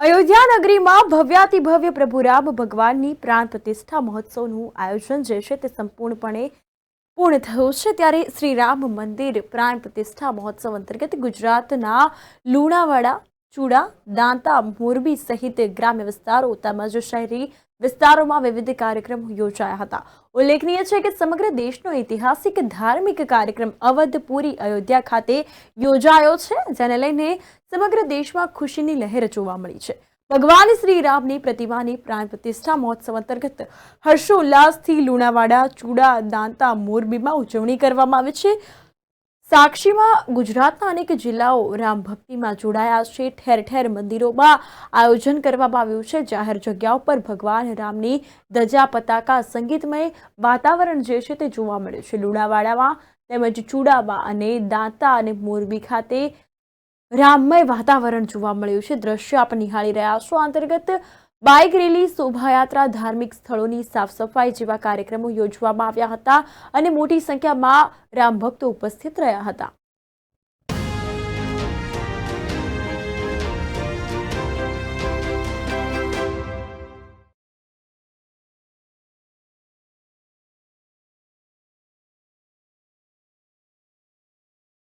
અયોધ્યા નગરીમાં ભવ્યાતિ ભવ્ય પ્રભુ રામ ભગવાનની પ્રાણ પ્રતિષ્ઠા મહોત્સવનું આયોજન જે છે તે સંપૂર્ણપણે પૂર્ણ થયું છે. ત્યારે શ્રી રામ મંદિર પ્રાણ પ્રતિષ્ઠા મહોત્સવ અંતર્ગત ગુજરાતના લુણાવાડા ચૂડા, દાંતા, મોરબી સહિત ગ્રામ્ય વિસ્તારો તેમજ શહેરી વિસ્તારોમાં વિવિધ કાર્યક્રમો યોજાયા હતા. ઉલ્લેખનીય છે કે સમગ્ર દેશનો ઐતિહાસિક ધાર્મિક કાર્યક્રમ અવધપુરી અયોધ્યા ખાતે યોજાયો છે, જેને લઈને સમગ્ર દેશમાં ખુશીની લહેર જોવા મળી છે. ભગવાન શ્રી રામની પ્રતિમાની પ્રાણ પ્રતિષ્ઠા મહોત્સવ અંતર્ગત હર્ષોલ્લાસથી લુણાવાડા, ચૂડા, દાંતા, મોરબીમાં ઉજવણી કરવામાં આવે છે. સાક્ષીમાં ગુજરાતના અનેક જિલ્લાઓ રામ ભક્તિમાં જોડાયા છે. ઠેર ઠેર મંદિરોમાં આયોજન કરવામાં આવ્યું છે. જાહેર જગ્યાઓ પર ભગવાન રામની ધજા, પતાકા, સંગીતમય વાતાવરણ જે છે તે જોવા મળે છે. લુણાવાડામાં તેમજ ચુડામાં અને દાંતા અને મોરબી ખાતે રામમય વાતાવરણ જોવા મળ્યું છે. દ્રશ્ય આપ નિહાળી રહ્યા છો. અંતર્ગત બાઇક રેલી, શોભાયાત્રા, ધાર્મિક સ્થળોની સાફ સફાઈ જેવા કાર્યક્રમો યોજવામાં આવ્યા હતા અને મોટી સંખ્યામાં રામ ભક્તો ઉપસ્થિત રહ્યા હતા.